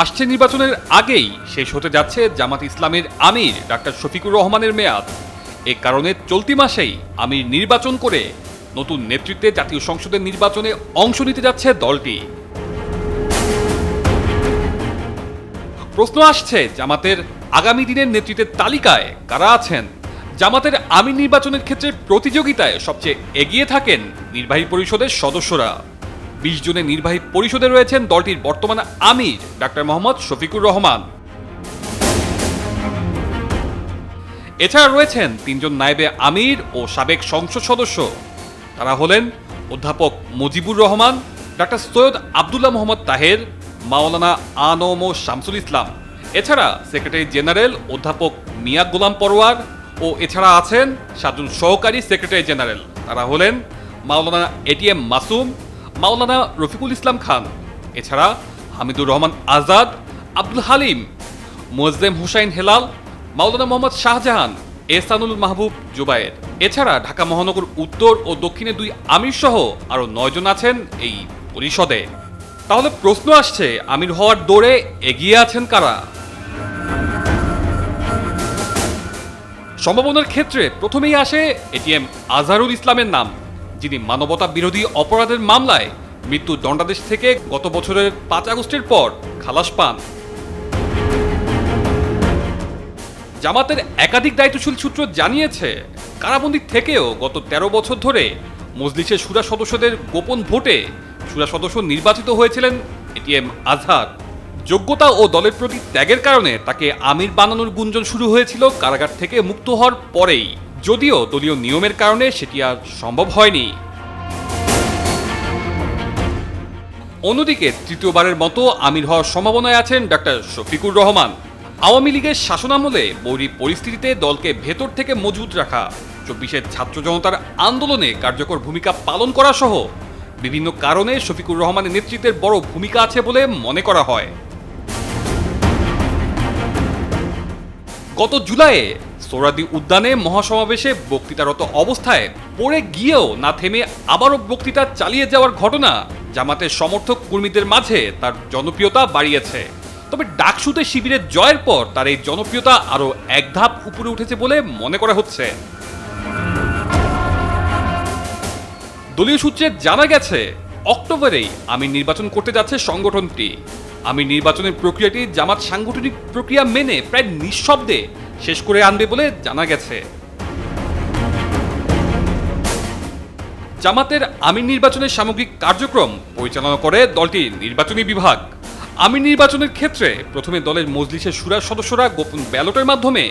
আসছে নির্বাচনের আগেই শেষ হতে যাচ্ছে জামাত ইসলামের আমির ডাক্তার শফিকুর রহমানের মেয়াদ। এ কারণে চলতি মাসেই আমির নির্বাচন করে নতুন নেতৃত্বে জাতীয় সংসদের নির্বাচনে অংশ নিতে যাচ্ছে দলটি। প্রশ্ন আসছে, জামাতের আগামী দিনের নেতৃত্বের তালিকায় কারা আছেন? জামাতের আমির নির্বাচনের ক্ষেত্রে প্রতিযোগিতায় সবচেয়ে এগিয়ে থাকেন নির্বাহী পরিষদের সদস্যরা। বিশ জনের নির্বাহী পরিষদে রয়েছেন দলটির বর্তমান আমির, ডাক্তার মোহাম্মদ শফিকুর রহমান। এছাড়া রয়েছেন তিনজন নায়েবে আমির ও সাবেক সংসদ সদস্য। তারা হলেন অধ্যাপক মুজিবুর রহমান, ডাক্তার সৈয়দ আবদুল্লাহ মোহাম্মদ তাহের, মাওলানা আনম ও শামসুল ইসলাম। এছাড়া সেক্রেটারি জেনারেল অধ্যাপক মিয়া গোলাম পরোয়ার ও এছাড়া আছেন সাতজন সহকারী সেক্রেটারি জেনারেল। তারা হলেন মাওলানা এটিএম মাসুম, মাওলানা রফিকুল ইসলাম খান, এছাড়া হামিদুর রহমান আজাদ, আব্দুল হালিম, মোয়াজ্জেম হুসাইন হেলাল, মাওলানা মোহাম্মদ শাহজাহান এসানুল মাহবুব জুবায়ের। এছাড়া ঢাকা মহানগর উত্তর ও দক্ষিণে দুই আমির সহ আরও নয়জন আছেন এই পরিষদে। তাহলে প্রশ্ন আসছে, আমির হওয়ার দৌড়ে এগিয়ে আছেন কারা? সম্ভাবনার ক্ষেত্রে প্রথমেই আসে এটিএম আজহারুল ইসলামের নাম, যিনি মানবতা বিরোধী অপরাধের মামলায় মৃত্যু দণ্ডাদেশ থেকে গত বছরের পাঁচ আগস্টের পর খালাস পান। জামাতের একাধিক দায়িত্বশীল সূত্র জানিয়েছে, কারাবন্দি থেকেও গত ১৩ বছর ধরে মজলিসের সুরা সদস্যদের গোপন ভোটে সুরা সদস্য নির্বাচিত হয়েছিলেন এটিএম আজহার। যোগ্যতা ও দলের প্রতি ত্যাগের কারণে তাকে আমির বানানোর গুঞ্জন শুরু হয়েছিল কারাগার থেকে মুক্ত হওয়ার পরেই। যদিও দলীয় নিয়মের কারণে সেটি আর সম্ভব হয়নি। অন্যদিকে তৃতীয়বারের মতো আমির হওয়ার সম্ভাবনায় আছেন ডাক্তার শফিকুর রহমান। আওয়ামী লীগের শাসনামলে বৈরী পরিস্থিতিতে দলকে ভেতর থেকে মজবুত রাখা, চব্বিশের ছাত্র জনতার আন্দোলনে কার্যকর ভূমিকা পালন করা সহ বিভিন্ন কারণে শফিকুর রহমানের নেতৃত্বের বড় ভূমিকা আছে বলে মনে করা হয়। গত জুলাইয়ে সোরাদি উদ্যানে মহাসমাবেশে বক্তৃতারত অবস্থায় পড়ে গিয়েও না থেমে আবারও বক্তৃতা চালিয়ে যাওয়ার ঘটনা জামাতের সমর্থক কর্মীদের মাঝে তার জনপ্রিয়তা বাড়িয়েছে। তবে ডাকসুতে শিবিরের জয়ের পর তার এই জনপ্রিয়তা আরও এক ধাপ উপরে উঠেছে বলে মনে করা হচ্ছে। দলীয় সূত্রে জানা গেছে, অক্টোবরেই আমি নির্বাচন করতে যাচ্ছে সংগঠনটি। আমি নির্বাচনের প্রক্রিয়াটি জামাত সাংগঠনিক প্রক্রিয়া মেনে প্রায় নিঃশব্দে শেষ করে আনবে বলে জানা গেছে। জামাতের আমির নির্বাচনের সামগ্রিক কার্যক্রম পরিচালনা করে দলটির নির্বাচনী বিভাগ। আমির নির্বাচনের ক্ষেত্রে প্রথমে দলের মজলিসের সুরার সদস্যরা গোপন ব্যালটের মাধ্যমে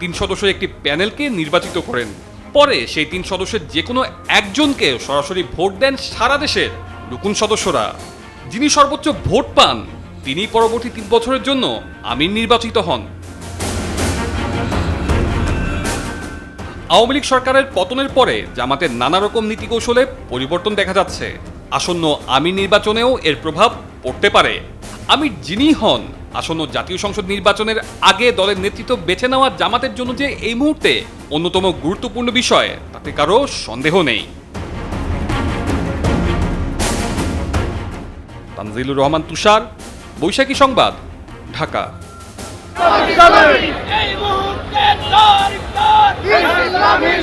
তিন সদস্যের একটি প্যানেলকে নির্বাচিত করেন। পরে সেই তিন সদস্যের যে কোনো একজনকে সরাসরি ভোট দেন সারা দেশের রুকুন সদস্যরা। যিনি সর্বোচ্চ ভোট পান তিনি পরবর্তী তিন বছরের জন্য আমির নির্বাচিত হন। আওয়ামী লীগ সরকারের পতনের পরে জামাতের নানা রকম নীতি কৌশলে পরিবর্তন দেখা যাচ্ছে। আসন্ন আমির নির্বাচনেও এর প্রভাব পড়তে পারে। আমির যিনি হন, আসন্ন জাতীয় সংসদ নির্বাচনের আগে দলের নেতৃত্ব বেছে নেওয়া জামাতের জন্য যে এই মুহূর্তে অন্যতম গুরুত্বপূর্ণ বিষয়, তাতে কারও সন্দেহ নেই। তানজিলুর রহমান তুষার বৈশাখী সংবাদ ঢাকা। এই